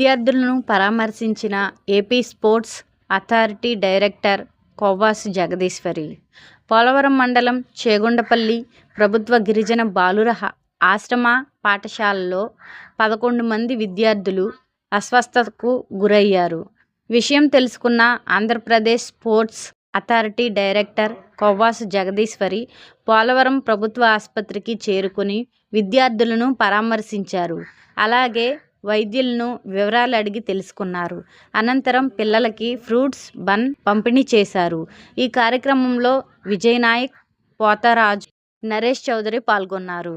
విద్యార్థులను పరామర్శించిన AP sports authority director Kovvasu Jagadeeswari. Polavaram మండలం చేగొండపల్లి ప్రభుత్వ గిరిజన బాలుర ఆశ్రమ పాఠశాలలో పదకొండు మంది విద్యార్థులు అస్వస్థతకు గురయ్యారు. విషయం తెలుసుకున్న Andhra Pradesh sports authority director Kovvasu Jagadeeswari Polavaram ప్రభుత్వ ఆసుపత్రికి చేరుకుని విద్యార్థులను పరామర్శించారు. అలాగే వైద్యులను వివరాలు అడిగి తెలుసుకున్నారు. అనంతరం పిల్లలకి ఫ్రూట్స్ బన్ పంపిణీ చేశారు. ఈ కార్యక్రమంలో విజయ్ నాయక్ పోతరాజు నరేష్ చౌదరి పాల్గొన్నారు.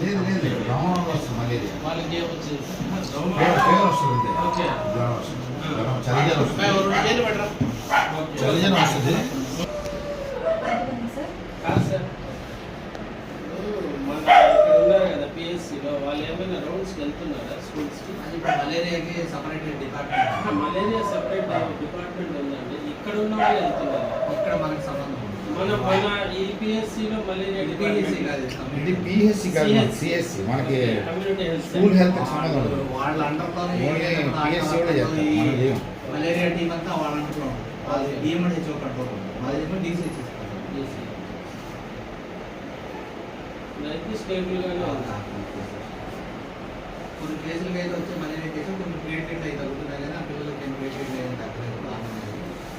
లేదు లేదు వస్తుంది మలేరియా. వాళ్ళకి ఏమొచ్చింది? ఓకే. జ్వరం వస్తుంది వస్తుంది వాళ్ళు ఏమైనా రౌండ్స్కి వెళ్తున్నారా స్కూల్స్కి అది మలేరియాకి separate department malaria separate department ఉందండి ఇక్కడ ఉన్న వాళ్ళు వెళ్తున్నారు ఇక్కడ మనకి సంబంధం ఉంది. మన మన ఈ పిఎస్సిలో మలేరియా ఇది PEC డిపార్ట్మెంట్ కాదు ఇది పిహెచ్సి కాదు సిఎస్సి మనకి కమ్యూనిటీ హెల్త్ స్కూల్ హెల్త్ సంబంధం ఉండదు వాళ్ళ అండర్లోనే ఓన్లీ ఏదైనా PSC కూడా చేస్తాం. ఈ మనం చేయం. మలేరియా టీం అంతా వాళ్ళ అండర్లో ఉంటుంది. వాళ్ళది డిఎండ్ హెచ్ఓ కంట్రోల్ ఉంటుంది. మాది ఏమో డిసిహెచ్ అయితే స్టేబుల్గానే ఉంది కొన్ని కేసులకి అయితే వచ్చే మలేరియా కేసులు కొన్ని ప్లేట్లెట్ అయితే తగ్గుతున్నాయి కానీ ఆ పిల్లలకి ఏం ప్లేట్లెట్ ఏం తగ్గలేదు బాగానే ఉంది.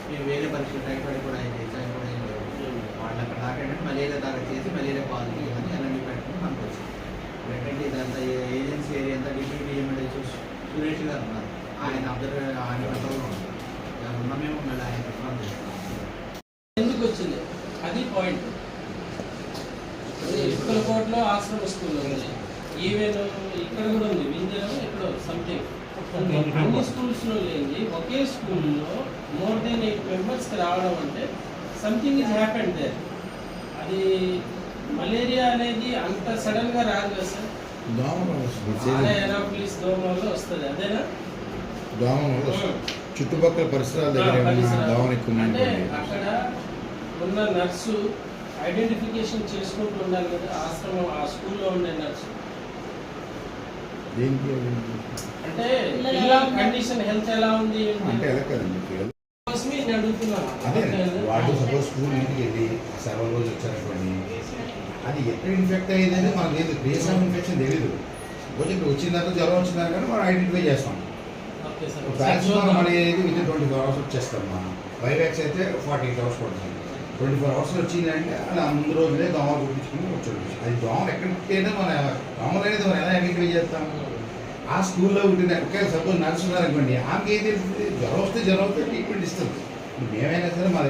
మేము వేరే పరీక్షలు టైఫాయిడ్ కూడా అయింది హెచ్ఐవి కూడా ఏం లేవు వాళ్ళు అక్కడ దాకా ఏంటంటే మలేరియా దాకా పాజిటివ్ అని అలాంటి పెట్టుకుని మనకు వచ్చింది ఏంటంటే ఇదంతా ఏజెన్సీ ఏరియా అంతా డిప్యూటీ ఏమంటే సురేష్ గారు ఉన్నారు. ఆయన అబ్జర్వ్ ఆయన కంట్రోల్లో ఉన్నారు. ఆయన ఉన్న మేము మళ్ళీ ఆయన చేస్తాం ఎందుకు వచ్చింది? అది పాయింట్ ఇక్కలకోటలో ఆశ్రమ స్కూల్ ఉంది ఈవెన్ ఇక్కడ కూడా ఉంది. వింజలో ఇక్కడ సంథింగ్ అన్ని స్కూల్స్లో లేని ఒకే స్కూల్లో మోర్ దెన్ ఎయిట్ మెంబర్స్ రావడం అంటే సంథింగ్ ఇస్ హ్యాపెండ్ దేర్ అది మలేరియా అనేది అంత సడన్గా రాదు కదా సార్. దోమ వస్తుంది. అదేనా? దోమ వస్తుంది. చుట్టుపక్కల పరిసరాల దగ్గర. దోమలు ఎక్కువ అక్కడ ఉన్న నర్సు ఐడెంటిఫికేషన్ చేసుకుంటూ ఉండాలి కదా. ఆశ్రమం ఆ స్కూల్లో ఉండే నర్సు. దేనికి? అంటే పిల్లల కండిషన్ హెల్త్ ఎలా ఉంది? అంటే ఎలా కదండి అదే సపోజ్ స్కూల్ ఇంటికి వెళ్ళి సెలవు రోజు వచ్చారనుకోండి అది ఎక్కడ ఇన్ఫెక్ట్ అయ్యేది అనేది మనకు లేదు ప్లేస్ ఆఫ్ ఇన్ఫెక్షన్ తెలియదు సపోజ్ ఇక్కడ వచ్చిన తర్వాత జ్వరం వచ్చిన కానీ మనం ఐడెంటిఫై చేస్తాం. చూద్దాం. అనేది విత్ ట్వంటీ ఫోర్ అవర్స్ వచ్చేస్తాం మనం. వైవాక్స్ అయితే ఫార్టీ ఎయిట్ అవర్స్ పడుతుంది. ట్వంటీ ఫోర్ అవర్స్ వచ్చిందంటే అలా ముందు రోజులే దోమలు కుట్టించుకుని వచ్చి అది దోమలు ఎక్కడికైనా మన దోమలు అనేది మనం ఎలా ఐడెంటిఫై చేస్తాం? ఆ స్కూల్లో ఉంటున్న ఒకే సపోజ్ నర్సు ఉన్నారనుకోండి ఆమెకి ఏం తెలుస్తుంది? జ్వరం వస్తే జ్వరం వస్తే ట్రీట్మెంట్ ఇస్తుంది. మేమైనా సరే మా దగ్గర